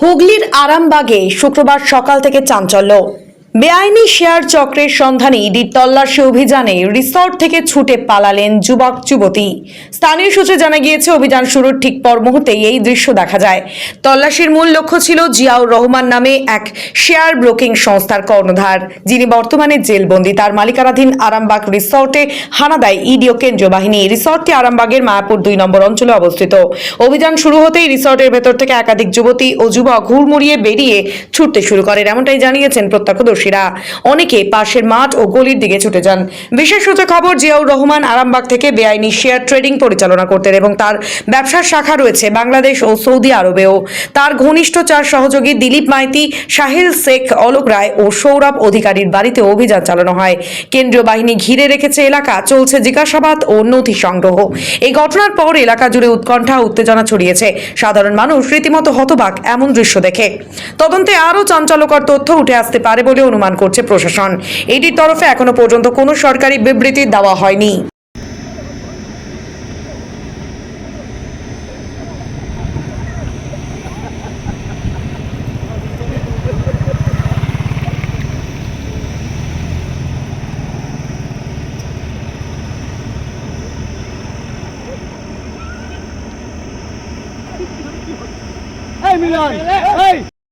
হুগলির আরামবাগে শুক্রবার সকাল থেকে চাঞ্চল্য। বেআইনি শেয়ার চক্রের সন্ধানে ইডির তল্লাশি অভিযানে রিসর্ট থেকে ছুটে পালালেন যুবক, যুবতী। স্থানীয় সূত্রে জানা গিয়েছে, অভিযান শুরুর ঠিক পর মুহূর্তেই এই দৃশ্য দেখা যায়। তল্লাশির মূল লক্ষ্য ছিল জিয়াউর রহমান নামে এক শেয়ার ব্রোকিং সংস্থার কর্ণধার। যিনি বর্তমানে জেলবন্দি, তার মালিকানাধীন আরামবাগ রিসর্টে হানা দেয় ইডি ও কেন্দ্রীয় বাহিনী। রিসর্টটি আরামবাগের মায়াপুর দুই নম্বর অঞ্চলে অবস্থিত। অভিযান শুরু হতেই রিসর্টের ভেতর থেকে একাধিক যুবতী ও যুবক হুড়মুড়িয়ে বেরিয়ে ছুটতে শুরু করেন। এমনটাই জানিয়েছেন প্রত্যক্ষদর্শীরা অনেকে পাশের মাঠ ও গলির দিকে ছুটে যান। বিশেষ সূত্রে খবর, জিয়াউর রহমান আরামবাগ থেকে বেআইনি শেয়ার ট্রেডিং পরিচালনা করতেন এবং তার ব্যবসার শাখা রয়েছে বাংলাদেশ ও সৌদি আরবেও। তার ঘনিষ্ঠ চার সহযোগী দিলীপ মাইতি সাহিল শেখ, অলোক রায় ও সৌরভ অধিকারীর বাড়িতে অভিযান চালানো হয়। কেন্দ্রীয় বাহিনী ঘিরে রেখেছে এলাকা, চলছে জিজ্ঞাসাবাদ ও নথি সংগ্রহ। এই ঘটনার পর এলাকা জুড়ে উৎকণ্ঠা উত্তেজনা ছড়িয়েছে। সাধারণ মানুষ রীতিমতো হতবাক, এমন দৃশ্য দেখে। তদন্তে আরও চাঞ্চল্যকর তথ্য উঠে আসতে পারে বলে অনুমান করছে প্রশাসন। এটির তরফে এখনও পর্যন্ত কোনো সরকারি বিবৃতি দেওয়া হয়নি। এই মিলন, এই!